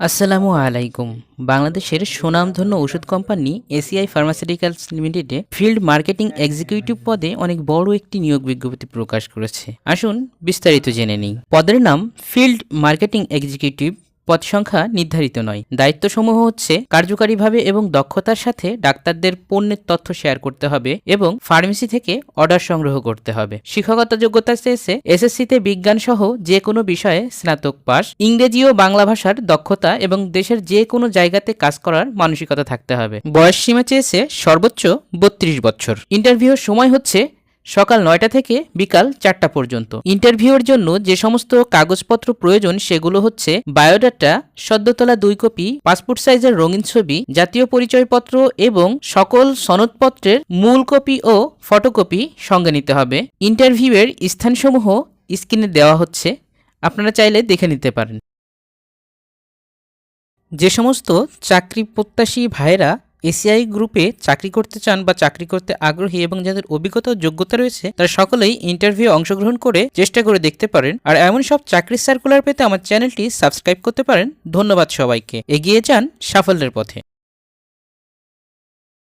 আসসালামু আলাইকুম। বাংলাদেশের সুনামধন্য ওষুধ কোম্পানি এসিআই ফার্মাসিউটিক্যালস লিমিটেডে ফিল্ড মার্কেটিং এক্সিকিউটিভ পদে অনেক বড় একটি নিয়োগ বিজ্ঞপ্তি প্রকাশ করেছে। আসুন বিস্তারিত জেনে নিই। পদের নাম ফিল্ড মার্কেটিং এক্সিকিউটিভ পদ সংখ্যা নির্ধারিত নয়। দায়িত্বসমূহ হচ্ছে কার্যকারীভাবে এবং দক্ষতার সাথে ডাক্তারদের পণ্যের তথ্য শেয়ার করতে হবে এবং ফার্মেসি থেকে অর্ডার সংগ্রহ করতে হবে। শিক্ষকতা যোগ্যতা চেয়েছে এসএসসিতে বিজ্ঞান সহ যে কোনো বিষয়ে স্নাতক পাস ইংরেজি ও বাংলা ভাষার দক্ষতা এবং দেশের যে কোনো জায়গাতে কাজ করার মানসিকতা থাকতে হবে। বয়স সীমা চেয়েছে সর্বোচ্চ বত্রিশ বছর। ইন্টারভিউর সময় হচ্ছে সকাল নয়টা থেকে বিকাল চারটা পর্যন্ত। ইন্টারভিউয়ের জন্য যে সমস্ত কাগজপত্র প্রয়োজন সেগুলো হচ্ছে বায়োডাটা, সদ্যতলা দুই কপি, পাসপোর্ট সাইজের রঙিন ছবি, জাতীয় পরিচয়পত্র এবং সকল সনদপত্রের মূল কপি ও ফটোকপি সঙ্গে নিতে হবে। ইন্টারভিউয়ের স্থানসমূহ স্ক্রিনে দেওয়া হচ্ছে। আপনারা চাইলে দেখে নিতে পারেন। যে সমস্ত চাকরি প্রত্যাশী ভাইয়েরা এসিআই গ্রুপে চাকরি করতে চান বা চাকরি করতে আগ্রহী এবং যাদের অভিজ্ঞতা ও যোগ্যতা রয়েছে, তারা সকলেই ইন্টারভিউ অংশগ্রহণ করে চেষ্টা করে দেখতে পারেন। আর এমন সব চাকরির সার্কুলার পেতে আমার চ্যানেলটি সাবস্ক্রাইব করতে পারেন। ধন্যবাদ সবাইকে। এগিয়ে যান সাফল্যের পথে।